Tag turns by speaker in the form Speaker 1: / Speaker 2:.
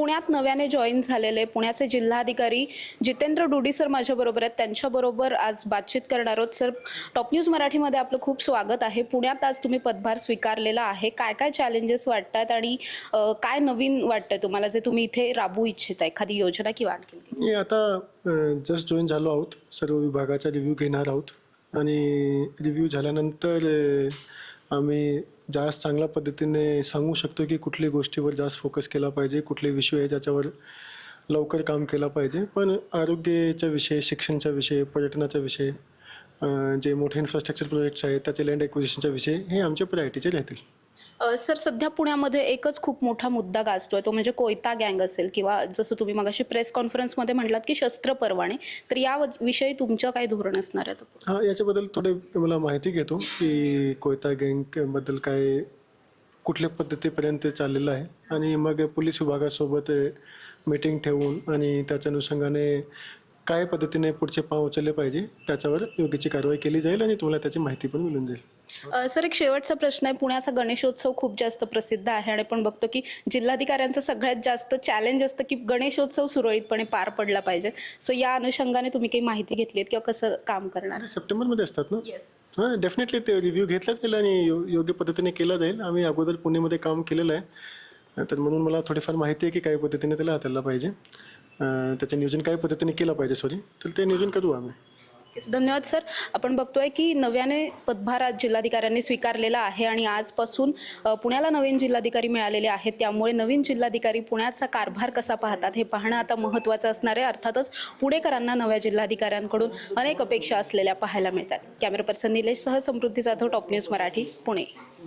Speaker 1: पुण्यात नव्याने जॉईन झालेले पुण्याचे जिल्हाधिकारी जितेंद्र डुडी सर माझ्याबरोबर आहेत. त्यांच्याबरोबर आज बातचीत करणार आहोत. सर टॉप न्यूज मराठीमध्ये आपलं खूप स्वागत आहे. पुण्यात आज तुम्ही पदभार स्वीकारलेला आहे. काय काय चॅलेंजेस वाटतात आणि काय नवीन वाटतं तुम्हाला? जे तुम्ही इथे राबवू इच्छिता एखादी योजना किंवा आणखी?
Speaker 2: मी आता जस्ट जॉईन झालो आहोत. सर्व विभागाचा रिव्ह्यू घेणार आहोत. आणि रिव्ह्यू झाल्यानंतर आम्ही जास्त चांगल्या पद्धतीने सांगू शकतो की कुठल्या गोष्टीवर जास्त फोकस केला पाहिजे कुठले विषय आहे ज्याच्यावर लवकर काम केला पाहिजे. पण आरोग्याच्या विषय शिक्षणचा विषय पर्यटनाचा विषय जे मोठे इन्फ्रास्ट्रक्चर प्रोजेक्ट्स आहेत त्याचे लँड ॲक्विजिशनचा विषय हे आमच्या प्रायोरिटीचे राहतील.
Speaker 1: सर सध्या पुण्यामध्ये एकच खूप मोठा मुद्दा गाजतोय. तो म्हणजे कोयता गँग असेल किंवा जसं तुम्ही मगाशी प्रेस कॉन्फरन्समध्ये म्हटलात की शस्त्र परवाने. तर या विषयी तुमचं काय धोरण असणार आहे?
Speaker 2: हां याच्याबद्दल थोडे मला माहिती घेतो की कोयता गँगबद्दल काय कुठल्या पद्धतीपर्यंत चाललेलं आहे. आणि मग पोलीस विभागासोबत मीटिंग ठेवून आणि त्याच्या अनुषंगाने काय पद्धतीने पुढचे पाव उचलले पाहिजे त्याच्यावर योग्यची कारवाई केली जाईल आणि तुम्हाला त्याची माहिती पण मिळून जाईल.
Speaker 1: अ, सर एक शेवटचा प्रश्न आहे. पुण्याचा गणेशोत्सव खूप जास्त प्रसिद्ध आहे आणि आपण बघतो की जिल्हाधिकाऱ्यांचं सगळ्यात जास्त चॅलेंज असतं की गणेशोत्सव सुरळीतपणे पार पडला पाहिजे. सो या अनुषंगाने तुम्ही काही माहिती घेतलीत किंवा कसं काम करणार?
Speaker 2: सप्टेंबरमध्ये असतात ना?
Speaker 1: येस
Speaker 2: हां डेफिनेटली ते रिव्ह्यू घेतला जाईल आणि यो योग्य पद्धतीने केला जाईल. आम्ही अगोदर पुणेमध्ये काम केलेलं आहे. तर म्हणून मला थोडीफार माहिती आहे की काय पद्धतीने त्याला हाताळलं पाहिजे. अं, त्याचं नियोजन काय पद्धतीने केलं पाहिजे सॉरी तर ते नियोजन करू आम्ही.
Speaker 1: धन्यवाद सर. आपण बघतोय की नव्याने पदभार आज जिल्हाधिकाऱ्यांनी स्वीकारलेला आहे आणि आजपासून पुण्याला नवीन जिल्हाधिकारी मिळालेले आहेत. त्यामुळे नवीन जिल्हाधिकारी पुण्याचा कारभार कसा पाहतात हे पाहणं आता महत्त्वाचं असणार आहे. अर्थातच पुणेकरांना नव्या जिल्हाधिकाऱ्यांकडून अनेक अपेक्षा असलेल्या पाहायला मिळतात. कॅमेरा पर्सन निलेश सह समृद्धी जाधव टॉप न्यूज मराठी पुणे.